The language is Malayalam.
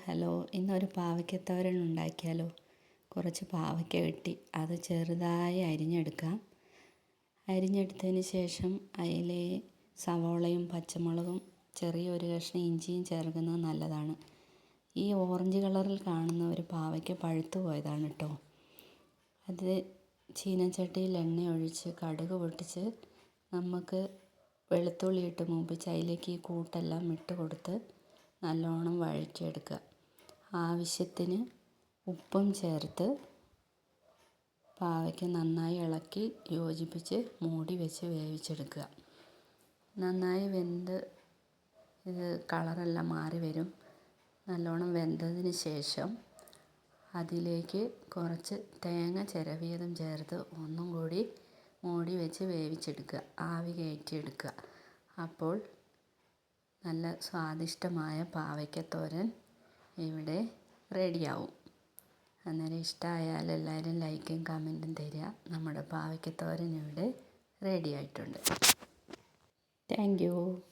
ഹലോ ഇന്നൊരു പാവയ്ക്കത്തോരൻ ഉണ്ടാക്കിയാലോ? കുറച്ച് പാവയ്ക്ക വെട്ടി അത് ചെറുതായി അരിഞ്ഞെടുക്കാം. അരിഞ്ഞെടുത്തതിന് ശേഷം അതിലെ സവോളയും പച്ചമുളകും ചെറിയൊരു കഷ്ണം ഇഞ്ചിയും ചേർക്കുന്നത് നല്ലതാണ്. ഈ ഓറഞ്ച് കളറിൽ കാണുന്ന ഒരു പാവയ്ക്ക പഴുത്തു പോയതാണ് കേട്ടോ അത് ചീനച്ചട്ടിയിൽ എണ്ണ ഒഴിച്ച് കടുക് പൊട്ടിച്ച് നമുക്ക് വെളുത്തുള്ളി ഇട്ട് മൂപ്പിച്ച് അതിലേക്ക് ഈ കൂട്ടെല്ലാം ഇട്ട് കൊടുത്ത് നല്ലോണം വഴറ്റിയെടുക്കുക. ആവശ്യത്തിന് ഉപ്പും ചേർത്ത് പാവയ്ക്ക നന്നായി ഇളക്കി യോജിപ്പിച്ച് മൂടി വെച്ച് വേവിച്ചെടുക്കുക. നന്നായി വെന്ത് ഇത് കളറെല്ലാം മാറി വരും. നല്ലോണം വെന്തതിന് ശേഷം അതിലേക്ക് കുറച്ച് തേങ്ങ ചിരവിയതും ചേർത്ത് ഒന്നും കൂടി മൂടി വെച്ച് വേവിച്ചെടുക്കുക. ആവി കയറ്റിയെടുക്കുക. അപ്പോൾ നല്ല സ്വാദിഷ്ടമായ പാവയ്ക്കത്തോരൻ ഇവിടെ റെഡിയാവും. അന്നേരം ഇഷ്ടമായാൽ എല്ലാവരും ലൈക്കും കമന്റും തരിക. നമ്മുടെ പാവയ്ക്കത്തോരൻ ഇവിടെ റെഡിയായിട്ടുണ്ട്. Thank you.